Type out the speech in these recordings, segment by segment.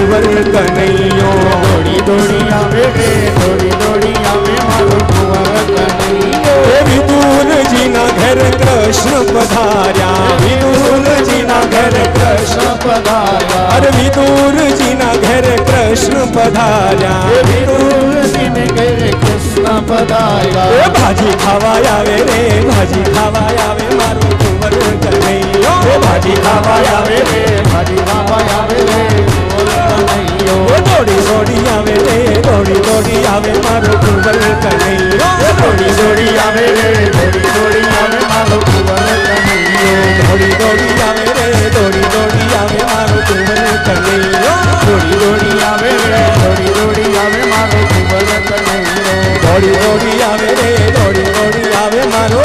કુંવર કનૈયો દોડી દોડી આવે રે દોડી દોડી આવે મારો કુંવર કનૈયો હે વિદુરજીના ઘર કૃષ્ણ પધાર્યા વિદુરજીના ઘર કૃષ્ણ પધાર્યા અરે વિદુરજીના ઘર કૃષ્ણ પધાર્યા વિદુરજીને ઘરે કૃષ્ણ પધાર્યા એ ભાજી ખાવા આવે રે ભાજી ખાવા આવે મારો કુંવર કનૈયો એ ભાજી ખાવા આવે રે ભાજી ખાવા આવે રે કુંવર કનૈયો દોડી દોડી આવે રે દોડી દોડી આવે મારો કુંવર કનૈયો દોડી દોડી આવે રે દોડી દોડી આવે મારો કુંવર કનૈયો દોડી દોડી આવે રે દોડી દોડી આવે મારો કુંવર કનૈયો દોડી દોડી આવે રે દોડી દોડી આવે મારો કુંવર કનૈયો દોડી દોડી આવે રે દોડી દોડી આવે મારો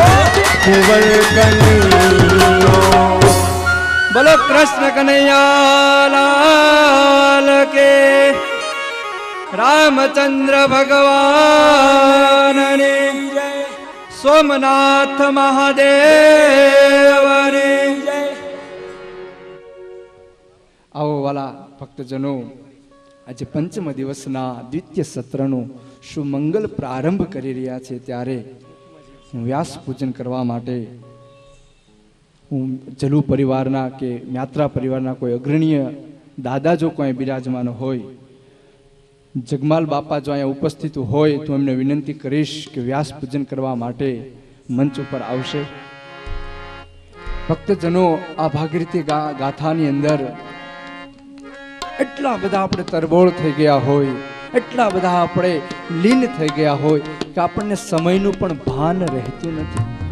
કુંવર કનૈયો બોલો કૃષ્ણ કનૈયાલાલ કે રામચંદ્ર ભગવાનની સોમનાથ મહાદેવની આવો વાલા ભક્તજનો, આજે પંચમ દિવસના દ્વિતીય સત્રનું સુમંગલ પ્રારંભ કરી રહ્યા છે ત્યારે હું વ્યાસ પૂજન કરવા માટે હું જલુ પરિવારના કે યાત્રા પરિવારના કોઈ અગ્રણીય દાદા જો કોઈ બિરાજમાન હોય, જગમાલ બાપા જો અહીંયા ઉપસ્થિત હોય, તો એમને વિનંતી કરીશ કે વ્યાસ પૂજન કરવા માટે મંચ ઉપર આવશે. ભક્તજનો આ ભાગીરથી ગાથાની અંદર એટલા બધા આપણે તરબોળ થઈ ગયા હોય, એટલા બધા આપણે લીન થઈ ગયા હોય કે આપણને સમયનું પણ ભાન રહેતું નથી.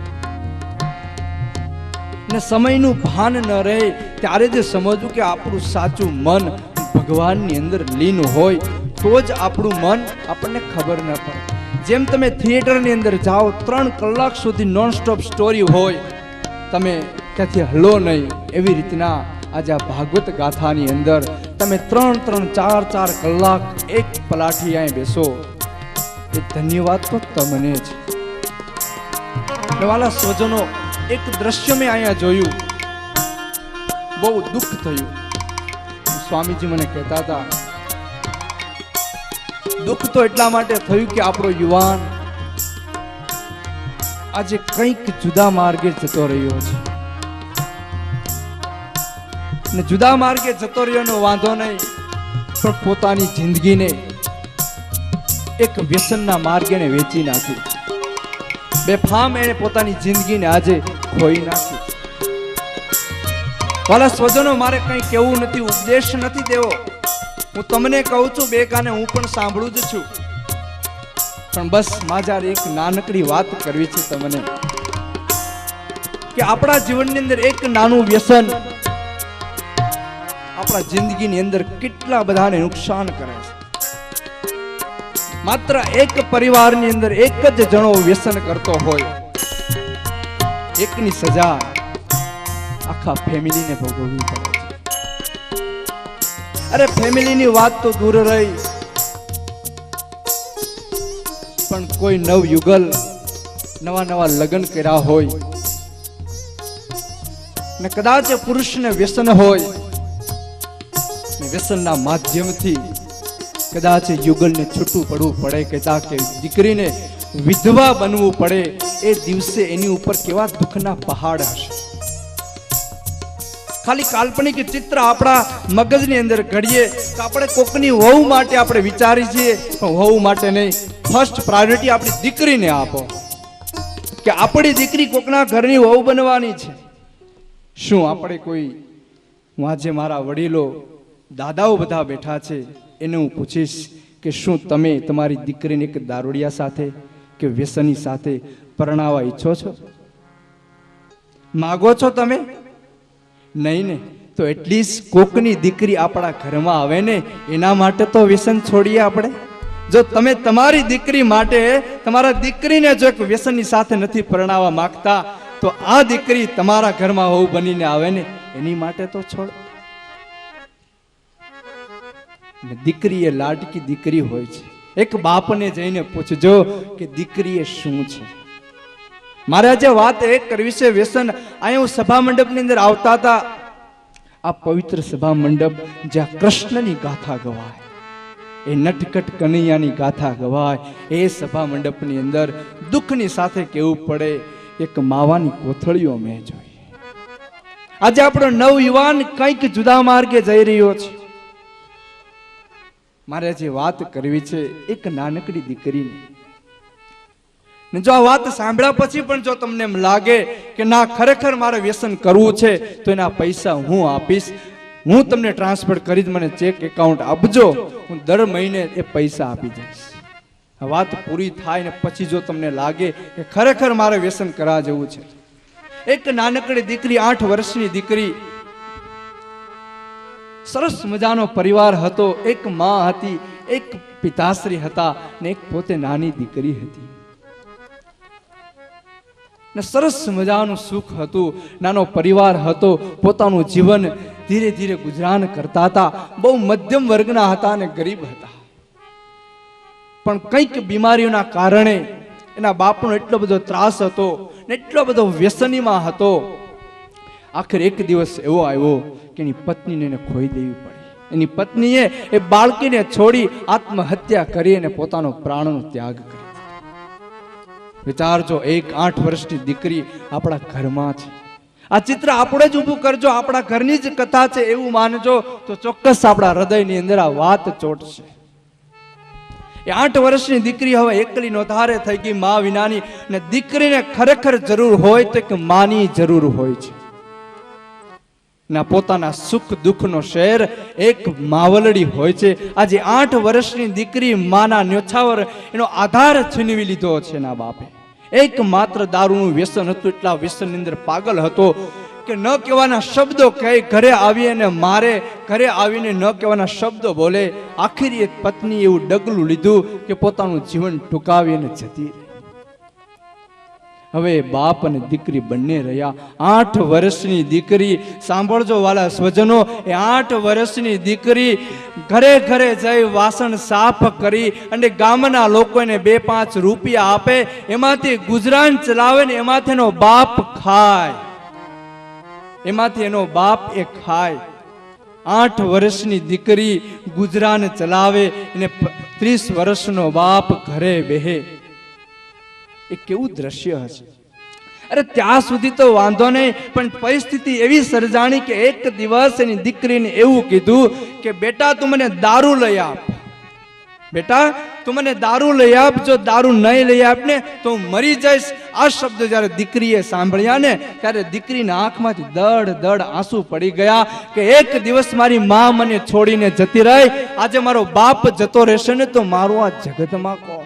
ને સમયનું ભાન ન રહે, ત્યારે જે સમજવું કે આપણું સાચું મન ભગવાનની અંદર લીન હોય, તો જ આપણું મન આપણને ખબર ન પડે. જેમ તમે થિયેટરની અંદર જાઓ, ત્રણ કલાક સુધી નોન સ્ટોરી હોય, તમે ત્યાંથી હલો નહીં, એવી રીતના આજે આ ભાગવત ગાથાની અંદર તમે ત્રણ ત્રણ, ચાર ચાર કલાક એક પલાઠી અહીં બેસો. એ ધન્યવાદ તો તમને જ. વાલા સ્વજનો એક દ્રશ્ય મેં અહીંયા જોયું. બહુ દુઃખ થયું. સ્વામીજી મને કહેતા હતા, દુઃખ તો એટલા માટે થયું કે આપણો યુવાન આજે કંઈક જુદા માર્ગે જતો રહ્યો છે. ને જુદા માર્ગે જતો રહ્યોનો વાંધો નહીં, પણ પોતાની જિંદગીને એક વ્યસનના માર્ગે એને વેચી નાખી બેફામ એને પોતાની જિંદગીને આજે ખોઈ નાખી વાલા સ્વજનો, મારે કંઈ કેવું નથી, ઉપદેશ નથી દેવો. હું તમને કહું છું, બે કાને હું પણ સાંભળું જ છું. પણ બસ, માજાર એક નાનકડી વાત કરવી છે તમને. કે આપણા જીવનની અંદર એક નાનું વ્યસન આપણા જિંદગીની અંદર કેટલા બધાને નુકસાન કરે છે. માત્ર એક પરિવારની અંદર એક જ જણો વ્યસન કરતો હોય. એકની સજા આખા ફેમિલીને ભોગવવી પડે છે. અરે ફેમિલીની વાત તો દૂર રહી. પણ કોઈ નવ યુગલ નવા નવા લગ્ન કર્યા હોય ને કદાચ પુરુષને વ્યસન હોય વ્યસનના માધ્યમથી કદાચ યુગલને છૂટું પડવું પડે કે કે દીકરીને વિધવા બનવું પડે એ દિવસે એની ઉપર કેવા દુઃખના પહાડ હશે. ખાલી કાલ્પનિક ચિત્ર આપણા મગજની અંદર ઘડીએ તો આપણે કોકની વહુ માટે આપણે વિચારી છીએ, પણ વહુ માટે નહીં. ફર્સ્ટ પ્રાયોરિટી આપણી દીકરીને આપો. કે આપણી દીકરી કોકના ઘરની વહુ બનવાની છે. શું આપણે કોઈ, હું આજે મારા વડીલો, દાદાઓ બધા બેઠા છે, એને હું પૂછીશ કે શું તમે તમારી દીકરીને એક દારૂડિયા સાથે કે વ્યસની સાથે પરણાવા ઈચ્છો છો? માગો છો તમે? નહીં ને, તો એટલીસ્ટ કોકની દીકરી આપણા ઘરમાં આવે ને, એના માટે તો વ્યસન છોડીએ આપણે? જો તમે તમારી દીકરી માટે, તમારા દીકરીને જો એક વ્યસનની સાથે નથી પરણાવવા માંગતા, તો આ દીકરી તમારા ઘરમાં હોવું બનીને આવે ને, એની માટે તો છોડ. દીકરી એ લાડકી દીકરી હોય છે. એક બાપને જઈને પૂછજો કે દીકરી એ શું છે? મારે આજે વાત એ કરવી છે વ્યસન. અહીંયા હું સભા મંડપની અંદર આવતા હતા. આ પવિત્ર સભા મંડપ જ્યાં કૃષ્ણની ગાથા ગવાય, એ નટકટ કનૈયાની ગાથા ગવાય, એ સભા મંડપની અંદર દુઃખની સાથે કેવું પડે, એક માવાની કોથળીઓ મેં જોઈ. આજે આપણો નવ યુવાન કંઈક જુદા માર્ગે જઈ રહ્યો છે. મારે જે વાત કરવી છે, એક નાનકડી દીકરીની. જો આ વાત સાંભળ્યા પછી પણ જો તમને એમ લાગે કે ના, ખરેખર મારે વ્યસન કરવું છે, તો એના પૈસા હું આપીશ. હું તમને ટ્રાન્સફર કરી જ મને ચેક એકાઉન્ટ આપજો. હું દર મહિને એ પૈસા આપી જઈશ વાત પૂરી થાય ને પછી જો તમને લાગે કે ખરેખર મારે વ્યસન કરવા જેવું છે. એક નાનકડી દીકરી, આઠ વર્ષની દીકરી સરસ મજાનો પરિવાર હતો. એક માં હતી, એક પિતાશ્રી હતા ને એક પોતે નાની દીકરી હતી. ને સરસ મજાનું સુખ હતું. નાનો પરિવાર હતો. પોતાનું જીવન ધીરે ધીરે ગુજરાન કરતા હતા. બહુ મધ્યમ વર્ગના હતા અને ગરીબ હતા. પણ કંઈક બીમારીઓના કારણે એના બાપનો એટલો બધો ત્રાસ હતો ને એટલો બધો વ્યસનીમાં હતો આખર એક દિવસ એવો આવ્યો કે એની પત્નીને એને ખોઈ દેવી પડી. એની પત્નીએ એ બાળકીને છોડી આત્મહત્યા કરી અને પોતાનો પ્રાણનો ત્યાગ કર્યો. વિચારજો એક આઠ વર્ષની દીકરી આપણા ઘરમાં છે. આ ચિત્ર આપણે જ ઊભું કરજો, આપણા ઘરની જ કથા છે, એવું માનજો, તો ચોક્કસ આપણા હૃદયની અંદર આ વાત ચોટશે. એ આઠ વર્ષની દીકરી હવે એકલી નોધારે થઈ ગઈ, મા વિનાની, ને દીકરીને ખરેખર જરૂર હોય તો એક માની જરૂર હોય છે. ના, પોતાના સુખ દુઃખનો શેર એક માવલડી હોય છે. આજે આઠ વર્ષની દીકરી માના ન્યોછાવર, એનો આધાર છીનવી લીધો છે ના બાપે. એક માત્ર દારૂનું વ્યસન હતું, એટલા વ્યસનની અંદર પાગલ હતો કે ન કહેવાના શબ્દો કહે ઘરે આવી અને મારે ઘરે આવીને ન કહેવાના શબ્દો બોલે. આખરી એક પત્ની એવું ડગલું લીધું કે પોતાનું જીવન ટૂંકાવી અને જતી હવે બાપ અને દીકરી બંને રહ્યા. આઠ વર્ષની દીકરી, સાંભળજો વાલા સ્વજનો, એ આઠ વર્ષની દીકરી ઘરે ઘરે જઈ વાસણ સાફ કરી અને ગામના લોકોને બે પાંચ રૂપિયા આપે. એમાંથી ગુજરાન ચલાવે ને એમાંથી એનો બાપ ખાય. એમાંથી એનો બાપ એ ખાય. આઠ વર્ષની દીકરી ગુજરાન ચલાવે અને ત્રીસ વર્ષનો બાપ ઘરે બેહે. એ કેવું દ્રશ્ય હશે? અરે ત્યાં સુધી તો વાંધો નહીં, પણ પરિસ્થિતિ એવી સર્જાણી કે એક દિવસ એની દીકરીને એવું કીધું કે, બેટા, તું મને દારૂ લઈ આપ. બેટા, તું મને દારૂ લઈ આપ, જો દારૂ નહીં લઈ આપ ને તો હું મરી જઈશ. આ શબ્દ જ્યારે દીકરીએ સાંભળ્યા ને, ત્યારે દીકરીના આંખમાંથી દડ દડ આંસુ પડી ગયા કે, એક દિવસ મારી મા મને છોડીને જતી રહી. આજે મારો બાપ જતો રહેશે ને, તો મારું આ જગતમાં કોણ